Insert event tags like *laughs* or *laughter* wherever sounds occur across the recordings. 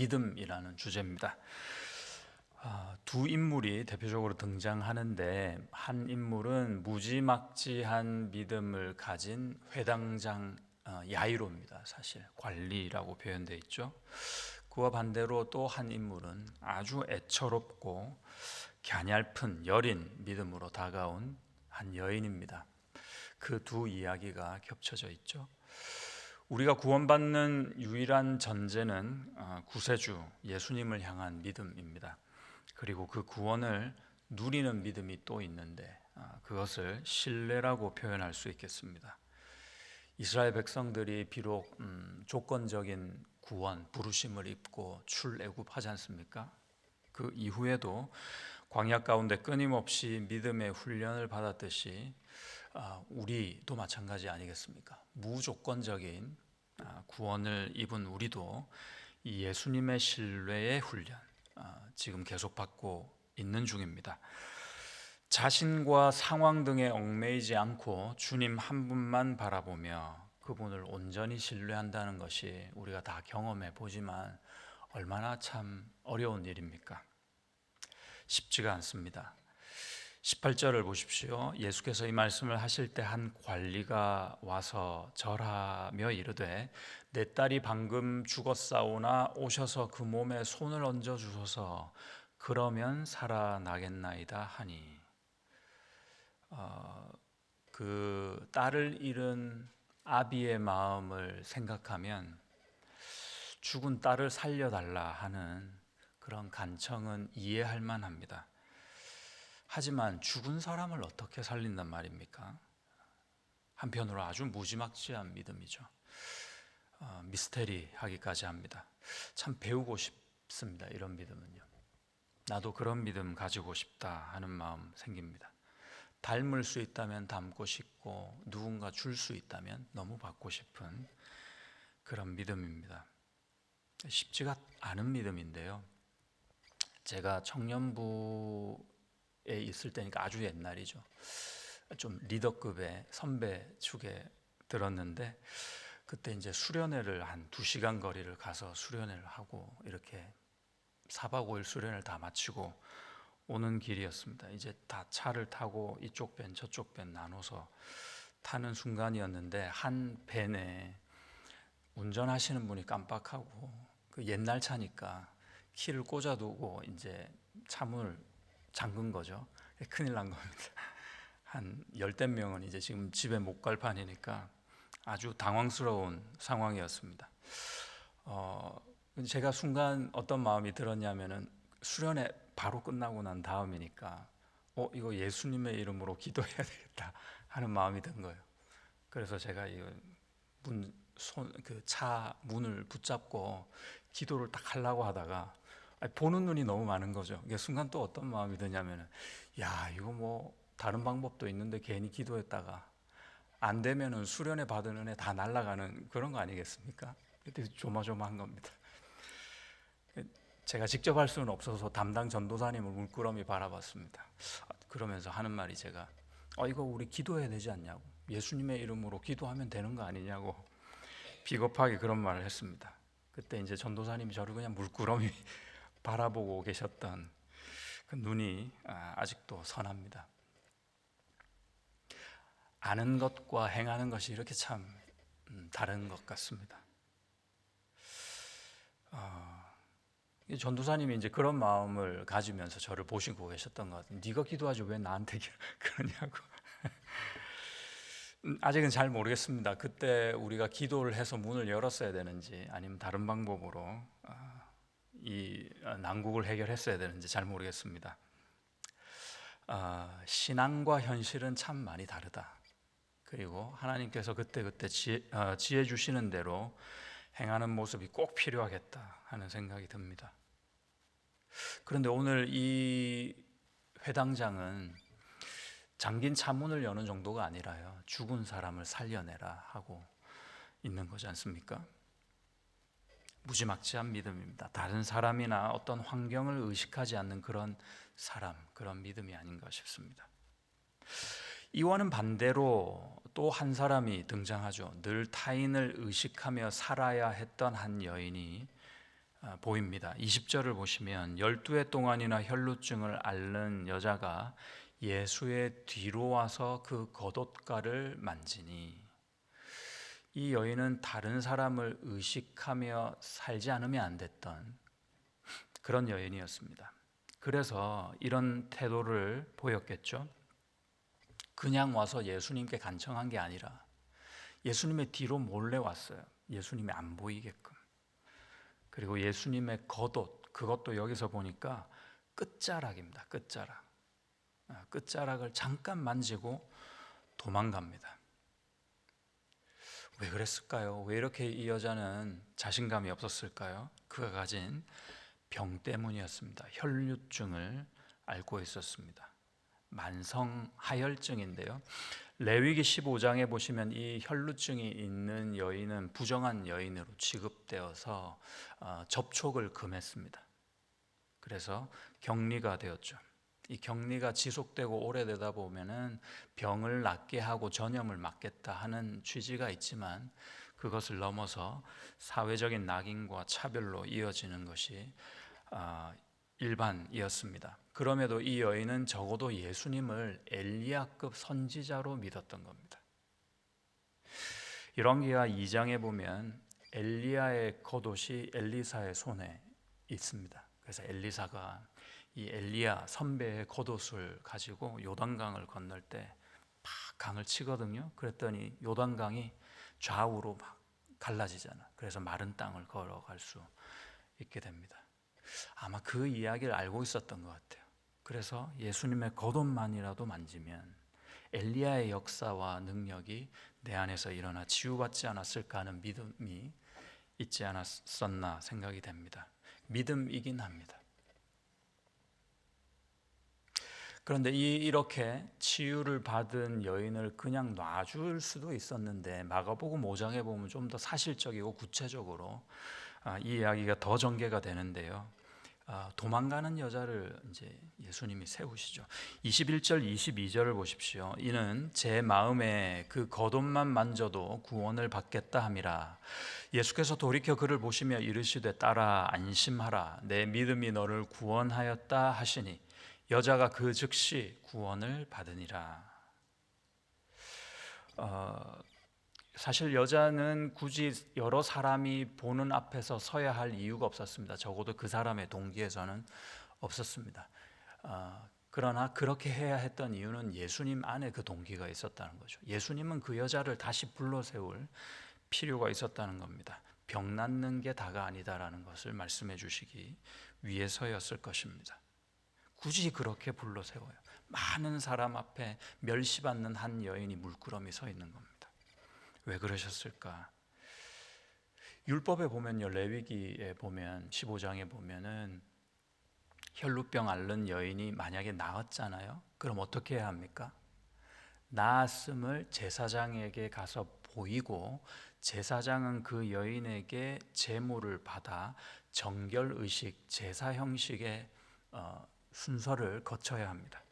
믿음이라는 주제입니다. 아, 두 인물이 대표적으로 등장하는데 한 인물은 무지막지한 믿음을 가진 회당장 어, 야이로입니다. 사실 관리라고 표현되어 있죠. 그와 반대로 또 한 인물은 아주 애처롭고 갸냘픈 여린 믿음으로 다가온 한 여인입니다. 그 두 이야기가 겹쳐져 있죠. 우리가 구원받는 유일한 전제는 어, 구세주 예수님을 향한 믿음입니다. 그리고 그 구원을 누리는 믿음이 또 있는데 어, 그것을 신뢰라고 표현할 수 있겠습니다. 이스라엘 백성들이 비록 음, 조건적인 구원 부르심을 입고 출애굽하지 않습니까? 그 이후에도 광야 가운데 끊임없이 믿음의 훈련을 받았듯이 아, 우리도 마찬가지 아니겠습니까? 무조건적인 아, 구원을 입은 우리도 이 예수님의 신뢰의 훈련 아, 지금 계속 받고 있는 중입니다. 자신과 상황 등에 얽매이지 않고 주님 한 분만 바라보며 그분을 온전히 신뢰한다는 것이 우리가 다 경험해 보지만 얼마나 참 어려운 일입니까? 쉽지가 않습니다. 18절을 보십시오. 예수께서 이 말씀을 하실 때 한 관리가 와서 절하며 이르되 내 딸이 방금 죽었사오나 오셔서 그 몸에 손을 얹어 주소서 그러면 살아나겠나이다 하니 어, 그 딸을 잃은 아비의 마음을 생각하면 죽은 딸을 살려달라 하는 그런 간청은 이해할 만합니다. 하지만 죽은 사람을 어떻게 살린단 말입니까? 한편으로 아주 무지막지한 믿음이죠. 어, 미스테리하기까지 합니다. 참 배우고 싶습니다. 이런 믿음은요. 나도 그런 믿음 가지고 싶다 하는 마음 생깁니다. 닮을 수 있다면 닮고 싶고 누군가 줄 수 있다면 너무 받고 싶은 그런 믿음입니다. 쉽지가 않은 믿음인데요. 제가 청년부에 있을 때니까 아주 옛날이죠. 좀 리더급의 선배 축에 들었는데 그때 이제 수련회를 한 두 시간 거리를 가서 수련회를 하고 이렇게 4박 5일 수련을 다 마치고 오는 길이었습니다. 이제 다 차를 타고 이쪽 밴 저쪽 밴 나눠서 타는 순간이었는데 한 밴에 운전하시는 분이 깜빡하고 그 옛날 차니까 키를 꽂아두고 이제 차문을 잠근 거죠. 큰일 난 겁니다. 한 열댓 명은 이제 지금 집에 못 갈 판이니까 아주 당황스러운 상황이었습니다. 어, 제가 순간 어떤 마음이 들었냐면은 수련회 바로 끝나고 난 다음이니까 어 이거 예수님의 이름으로 기도해야 되겠다 하는 마음이 든 거예요. 그래서 제가 이문손그 차 문을 붙잡고 기도를 딱 하려고 하다가 보는 눈이 너무 많은 거죠. 이게 순간 또 어떤 마음이 드냐면은 야 이거 뭐 다른 방법도 있는데 괜히 기도했다가 안 되면은 수련회 받은 은혜 다 날아가는 그런 거 아니겠습니까? 그때 조마조마한 겁니다. 제가 직접 할 수는 없어서 담당 전도사님을 물끄러미 바라봤습니다. 그러면서 하는 말이 제가 어 이거 우리 기도해야 되지 않냐고 예수님의 이름으로 기도하면 되는 거 아니냐고 비겁하게 그런 말을 했습니다. 그때 이제 전도사님이 저를 그냥 물끄러미 *laughs* 바라보고 계셨던 그 눈이 아, 아직도 선합니다. 아는 것과 행하는 것이 이렇게 참 음, 다른 것 같습니다. 어, 전도사님이 이제 그런 마음을 가지면서 저를 보시고 계셨던 것 같아요. 네가 기도하지 왜 나한테 *laughs* 그러냐고. 음, 아직은 잘 모르겠습니다. 그때 우리가 기도를 해서 문을 열었어야 되는지 아니면 다른 방법으로 아, 이 난국을 해결했어야 되는지 잘 모르겠습니다. 아, 신앙과 현실은 참 많이 다르다. 그리고 하나님께서 그때 그때 지혜, 어, 지혜 주시는 대로 행하는 모습이 꼭 필요하겠다 하는 생각이 듭니다. 그런데 오늘 이 회당장은 잠긴 차문을 여는 정도가 아니라요. 죽은 사람을 살려내라 하고 있는 거지 않습니까? 무지막지한 믿음입니다. 다른 사람이나 어떤 환경을 의식하지 않는 그런 사람, 그런 믿음이 아닌가 싶습니다. 이와는 반대로 또 한 사람이 등장하죠. 늘 타인을 의식하며 살아야 했던 한 여인이 아, 보입니다. 20절을 보시면 12해 동안이나 혈루증을 앓는 여자가 예수의 뒤로 와서 그 겉옷가를 만지니 이 여인은 다른 사람을 의식하며 살지 않으면 안 됐던 그런 여인이었습니다. 그래서 이런 태도를 보였겠죠. 그냥 와서 예수님께 간청한 게 아니라 예수님의 뒤로 몰래 왔어요. 예수님이 안 보이게끔. 그리고 예수님의 겉옷 그것도 여기서 보니까 끝자락입니다. 끝자락. 아, 끝자락을 잠깐 만지고 도망갑니다. 왜 그랬을까요? 왜 이렇게 이 여자는 자신감이 없었을까요? 그가 가진 병 때문이었습니다. 혈류증을 앓고 있었습니다. 만성 하혈증인데요. 레위기 15장에 보시면 이 혈루증이 있는 여인은 부정한 여인으로 취급되어서 어, 접촉을 금했습니다. 그래서 격리가 되었죠. 이 격리가 지속되고 오래되다 보면은 병을 낫게 하고 전염을 막겠다 하는 취지가 있지만 그것을 넘어서 사회적인 낙인과 차별로 이어지는 것이 아, 일반이었습니다. 그럼에도 이 여인은 적어도 예수님을 엘리야급 선지자로 믿었던 겁니다. 열왕기하 2장에 보면 엘리야의 겉옷이 엘리사의 손에 있습니다. 그래서 엘리사가 이 엘리야 선배의 겉옷을 가지고 요단강을 건널 때 막 강을 치거든요. 그랬더니 요단강이 좌우로 막 갈라지잖아. 그래서 마른 땅을 걸어갈 수 있게 됩니다. 아마 그 이야기를 알고 있었던 것 같아요. 그래서 예수님의 겉옷만이라도 만지면 엘리야의 역사와 능력이 내 안에서 일어나 치유받지 않았을까 하는 믿음이 있지 않았었나 생각이 됩니다. 믿음이긴 합니다. 그런데 이 이렇게 치유를 받은 여인을 그냥 놔줄 수도 있었는데 마가복음 5장에 보면 좀 더 사실적이고 구체적으로 아, 이 이야기가 더 전개가 되는데요. 아, 도망가는 여자를 이제 예수님이 세우시죠. 21절 22절을 보십시오. 이는 제 마음에 그 겉옷만 만져도 구원을 받겠다 함이라. 예수께서 돌이켜 그를 보시며 이르시되 따라 안심하라. 내 믿음이 너를 구원하였다 하시니 여자가 그 즉시 구원을 받으니라. 어, 사실 여자는 굳이 여러 사람이 보는 앞에서 서야 할 이유가 없었습니다. 적어도 그 사람의 동기에서는 없었습니다. 어, 그러나 그렇게 해야 했던 이유는 예수님 안에 그 동기가 있었다는 거죠. 예수님은 그 여자를 다시 불러 세울 필요가 있었다는 겁니다. 병 낫는 게 다가 아니다라는 것을 말씀해 주시기 위해서였을 것입니다. 굳이 그렇게 불러 세워요. 많은 사람 앞에 멸시받는 한 여인이 물끄러미 서 있는 겁니다. 왜 그러셨을까? 율법에 보면요, 레위기에 보면 15장에 보면은 혈루병 앓는 여인이 만약에 나았잖아요. 그럼 어떻게 해야 합니까? 나았음을 제사장에게 가서 보이고 제사장은 그 여인에게 제물을 받아 정결 의식 제사 형식의 어, 순서를 거쳐야 합니다.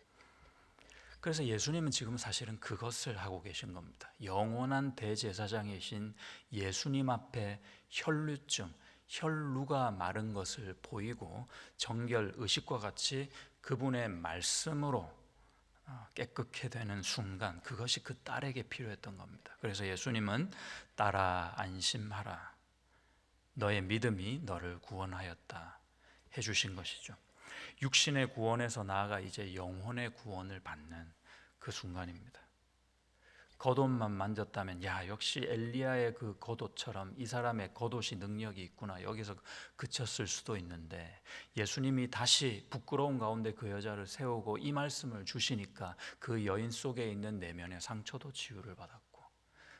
그래서 예수님은 지금 사실은 그것을 하고 계신 겁니다. 영원한 대제사장이신 예수님 앞에 혈류증, 혈루가 마른 것을 보이고 정결 의식과 같이 그분의 말씀으로 어, 깨끗게 되는 순간 그것이 그 딸에게 필요했던 겁니다. 그래서 예수님은 딸아 안심하라. 너의 믿음이 너를 구원하였다 해 주신 것이죠. 육신의 구원에서 나아가 이제 영혼의 구원을 받는 그 순간입니다. 겉옷만 만졌다면 야 역시 엘리야의 그 겉옷처럼 이 사람의 겉옷이 능력이 있구나 여기서 그쳤을 수도 있는데 예수님이 다시 부끄러운 가운데 그 여자를 세우고 이 말씀을 주시니까 그 여인 속에 있는 내면의 상처도 치유를 받았고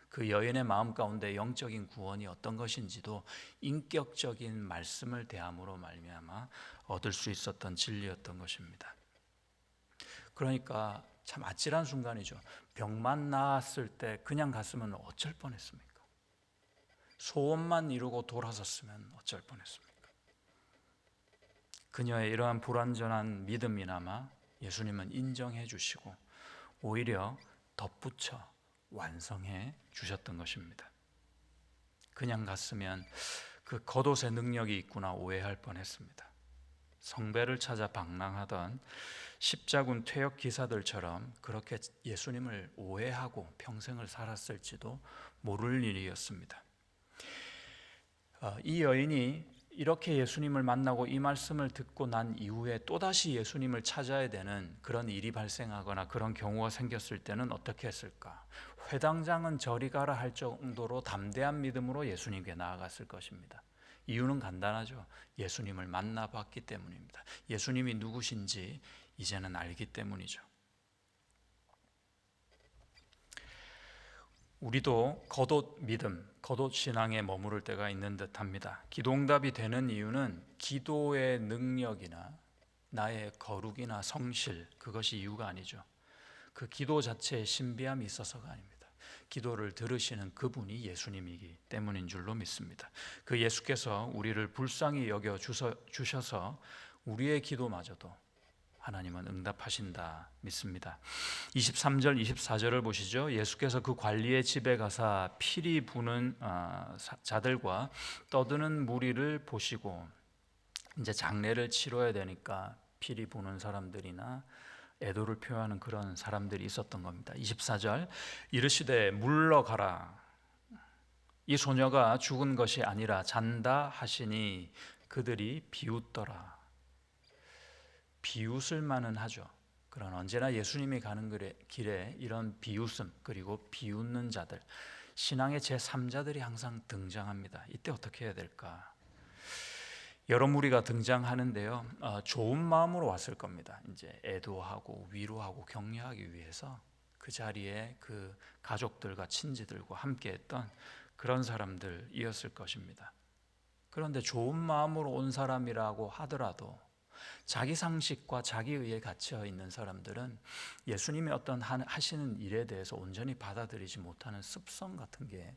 그 여인의 마음 가운데 영적인 구원이 어떤 것인지도 인격적인 말씀을 대함으로 말미암아 얻을 수 있었던 진리였던 것입니다. 그러니까 참 아찔한 순간이죠. 병만 나았을 때 그냥 갔으면 어쩔 뻔했습니까? 소원만 이루고 돌아섰으면 어쩔 뻔했습니까? 그녀의 이러한 불완전한 믿음이나마 예수님은 인정해 주시고 오히려 덧붙여 완성해 주셨던 것입니다. 그냥 갔으면 그 겉옷의 능력이 있구나 오해할 뻔했습니다. 성배를 찾아 방랑하던 십자군 퇴역 기사들처럼 그렇게 예수님을 오해하고 평생을 살았을지도 모를 일이었습니다. 어, 이 여인이 이렇게 예수님을 만나고 이 말씀을 듣고 난 이후에 또다시 예수님을 찾아야 되는 그런 일이 발생하거나 그런 경우가 생겼을 때는 어떻게 했을까? 회당장은 저리 가라 할 정도로 담대한 믿음으로 예수님께 나아갔을 것입니다. 이유는 간단하죠. 예수님을 만나봤기 때문입니다. 예수님이 누구신지 이제는 알기 때문이죠. 우리도 겉옷 믿음, 겉옷 신앙에 머무를 때가 있는 듯합니다. 기도응답이 되는 이유는 기도의 능력이나 나의 거룩이나 성실 그것이 이유가 아니죠. 그 기도 자체에 신비함이 있어서가 아닙니다. 기도를 들으시는 그분이 예수님이기 때문인 줄로 믿습니다. 그 예수께서 우리를 불쌍히 여겨 주셔서 우리의 기도마저도 하나님은 응답하신다 믿습니다. 23절 24절을 보시죠. 예수께서 그 관리의 집에 가사 피리 부는 아, 자들과 떠드는 무리를 보시고 이제 장례를 치러야 되니까 피리 부는 사람들이나 애도를 표하는 그런 사람들이 있었던 겁니다. 24절 이르시되 물러가라 이 소녀가 죽은 것이 아니라 잔다 하시니 그들이 비웃더라. 비웃을 만은 하죠. 그런 언제나 예수님이 가는 길에 이런 비웃음 그리고 비웃는 자들 신앙의 제 3자들이 항상 등장합니다. 이때 어떻게 해야 될까? 여러 무리가 등장하는데요. 어, 좋은 마음으로 왔을 겁니다. 이제 애도하고 위로하고 격려하기 위해서 그 자리에 그 가족들과 친지들과 함께했던 그런 사람들이었을 것입니다. 그런데 좋은 마음으로 온 사람이라고 하더라도 자기 상식과 자기 의에 갇혀 있는 사람들은 예수님이 어떤 하시는 일에 대해서 온전히 받아들이지 못하는 습성 같은 게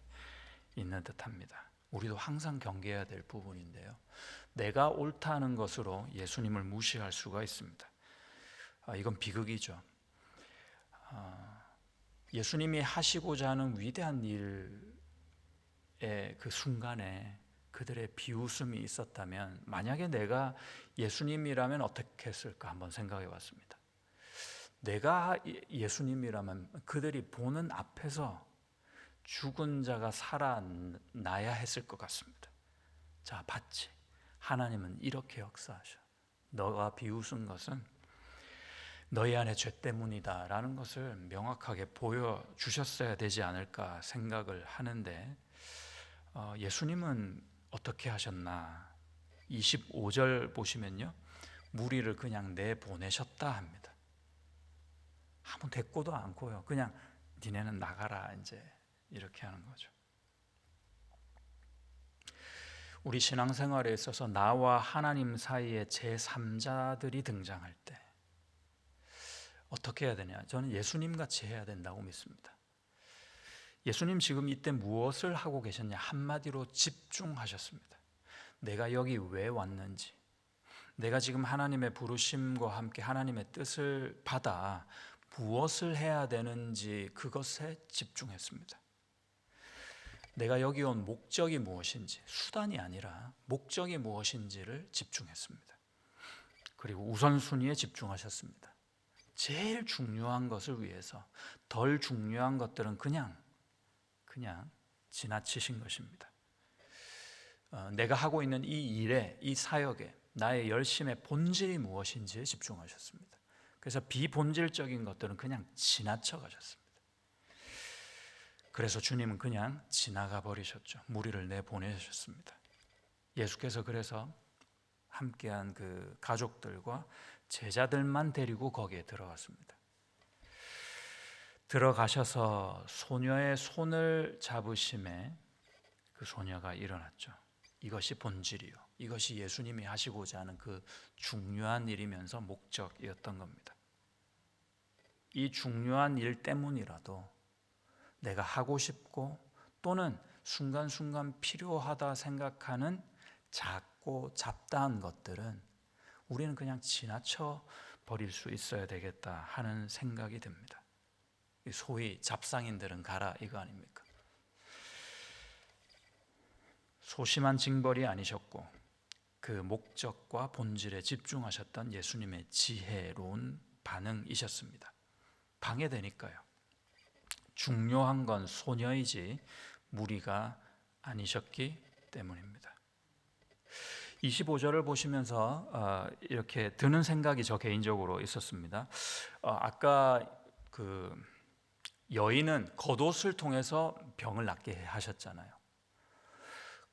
있는 듯합니다. 우리도 항상 경계해야 될 부분인데요. 내가 옳다는 것으로 예수님을 무시할 수가 있습니다. 아, 이건 비극이죠. 아, 예수님이 하시고자 하는 위대한 일의 그 순간에 그들의 비웃음이 있었다면 만약에 내가 예수님이라면 어떻게 했을까 한번 생각해 봤습니다. 내가 예수님이라면 그들이 보는 앞에서 죽은 자가 살아나야 했을 것 같습니다. 자, 봤지? 하나님은 이렇게 역사하셔. 너가 비웃은 것은 너희 안에 죄 때문이다 라는 것을 명확하게 보여주셨어야 되지 않을까 생각을 하는데 어, 예수님은 어떻게 하셨나? 25절 보시면요. 무리를 그냥 내 보내셨다 합니다. 아무 대꾸도 않고요. 그냥 니네는 나가라 이제 이렇게 하는 거죠. 우리 신앙생활에 있어서 나와 하나님 사이에 제3자들이 등장할 때 어떻게 해야 되냐? 저는 예수님 같이 해야 된다고 믿습니다. 예수님 지금 이때 무엇을 하고 계셨냐? 한마디로 집중하셨습니다. 내가 여기 왜 왔는지, 내가 지금 하나님의 부르심과 함께 하나님의 뜻을 받아 무엇을 해야 되는지 그것에 집중했습니다. 내가 여기 온 목적이 무엇인지, 수단이 아니라 목적이 무엇인지를 집중했습니다. 그리고 우선순위에 집중하셨습니다. 제일 중요한 것을 위해서 덜 중요한 것들은 그냥 그냥 지나치신 것입니다. 어, 내가 하고 있는 이 일에, 이 사역에 나의 열심의 본질이 무엇인지에 집중하셨습니다. 그래서 비본질적인 것들은 그냥 지나쳐 가셨습니다. 그래서 주님은 그냥 지나가 버리셨죠. 무리를 내보내셨습니다. 예수께서 그래서 함께한 그 가족들과 제자들만 데리고 거기에 들어갔습니다. 들어가셔서 소녀의 손을 잡으심에 그 소녀가 일어났죠. 이것이 본질이요. 이것이 예수님이 하시고자 하는 그 중요한 일이면서 목적이었던 겁니다. 이 중요한 일 때문이라도 내가 하고 싶고 또는 순간순간 필요하다 생각하는 작고 잡다한 것들은 우리는 그냥 지나쳐 버릴 수 있어야 되겠다 하는 생각이 듭니다. 소위 잡상인들은 가라 이거 아닙니까? 소심한 징벌이 아니셨고 그 목적과 본질에 집중하셨던 예수님의 지혜로운 반응이셨습니다. 방해되니까요. 중요한 건 소녀이지 무리가 아니셨기 때문입니다. 25절을 보시면서 어, 이렇게 드는 생각이 저 개인적으로 있었습니다. 어, 아까 그 여인은 겉옷을 통해서 병을 낫게 하셨잖아요.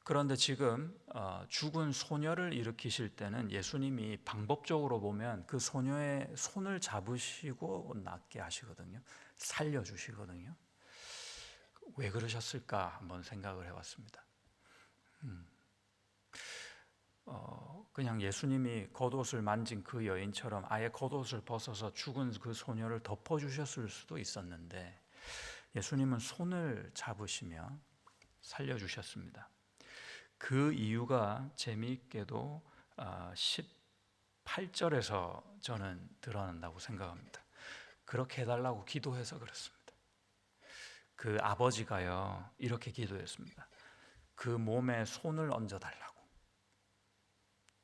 그런데 지금 어, 죽은 소녀를 일으키실 때는 예수님이 방법적으로 보면 그 소녀의 손을 잡으시고 낫게 하시거든요. 살려주시거든요. 왜 그러셨을까 한번 생각을 해봤습니다. 음. 어, 그냥 예수님이 겉옷을 만진 그 여인처럼 아예 겉옷을 벗어서 죽은 그 소녀를 덮어주셨을 수도 있었는데 예수님은 손을 잡으시며 살려주셨습니다. 그 이유가 재미있게도 18절에서 저는 드러난다고 생각합니다. 그렇게 해달라고 기도해서 그렇습니다. 그 아버지가요 이렇게 기도했습니다. 그 몸에 손을 얹어달라고.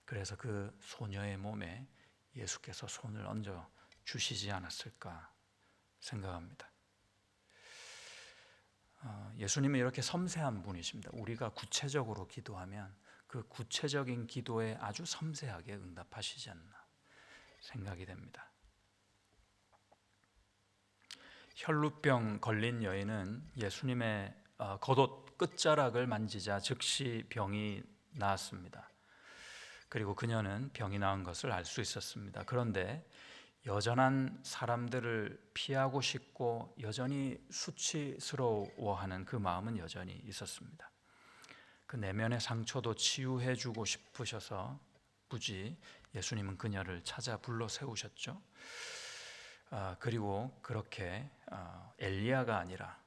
그래서 그 소녀의 몸에 예수께서 손을 얹어 주시지 않았을까 생각합니다. 어, 예수님은 이렇게 섬세한 분이십니다. 우리가 구체적으로 기도하면 그 구체적인 기도에 아주 섬세하게 응답하시지 않나 생각이 됩니다. 혈루병 걸린 여인은 예수님의 어, 겉옷 끝자락을 만지자 즉시 병이 나았습니다. 그리고 그녀는 병이 나은 것을 알 수 있었습니다. 그런데 여전한 사람들을 피하고 싶고 여전히 수치스러워하는 그 마음은 여전히 있었습니다. 그 내면의 상처도 치유해 주고 싶으셔서 굳이 예수님은 그녀를 찾아 불러 세우셨죠. 아, 그리고 그렇게 아, 엘리야가 아니라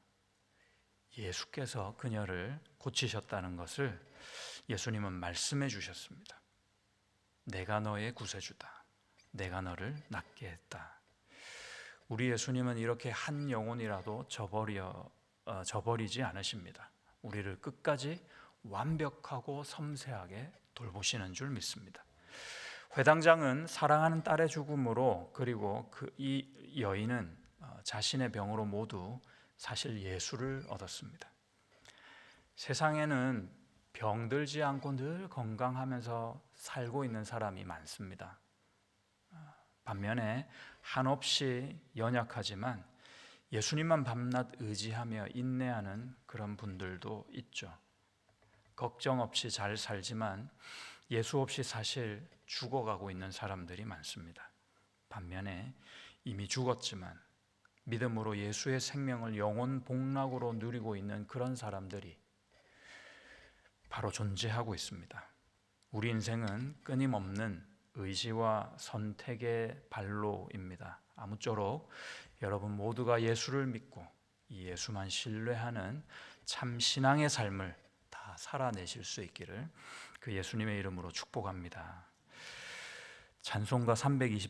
예수께서 그녀를 고치셨다는 것을 예수님은 말씀해 주셨습니다. 내가 너의 구세주다. 내가 너를 낫게 했다. 우리 예수님은 이렇게 한 영혼이라도 저버려 어, 저버리지 않으십니다. 우리를 끝까지 완벽하고 섬세하게 돌보시는 줄 믿습니다. 회당장은 사랑하는 딸의 죽음으로 그리고 그 이 여인은 어, 자신의 병으로 모두 사실 예수를 얻었습니다. 세상에는 병들지 않고 늘 건강하면서 살고 있는 사람이 많습니다. 반면에 한없이 연약하지만 예수님만 밤낮 의지하며 인내하는 그런 분들도 있죠. 걱정 없이 잘 살지만 예수 없이 사실 죽어가고 있는 사람들이 많습니다. 반면에 이미 죽었지만 믿음으로 예수의 생명을 영원 복락으로 누리고 있는 그런 사람들이 바로 존재하고 있습니다. 우리 인생은 끊임없는 의지와 선택의 발로입니다. 아무쪼록 여러분 모두가 예수를 믿고 이 예수만 신뢰하는 참 신앙의 삶을 다 살아내실 수 있기를 그 예수님의 이름으로 축복합니다. 찬송가 320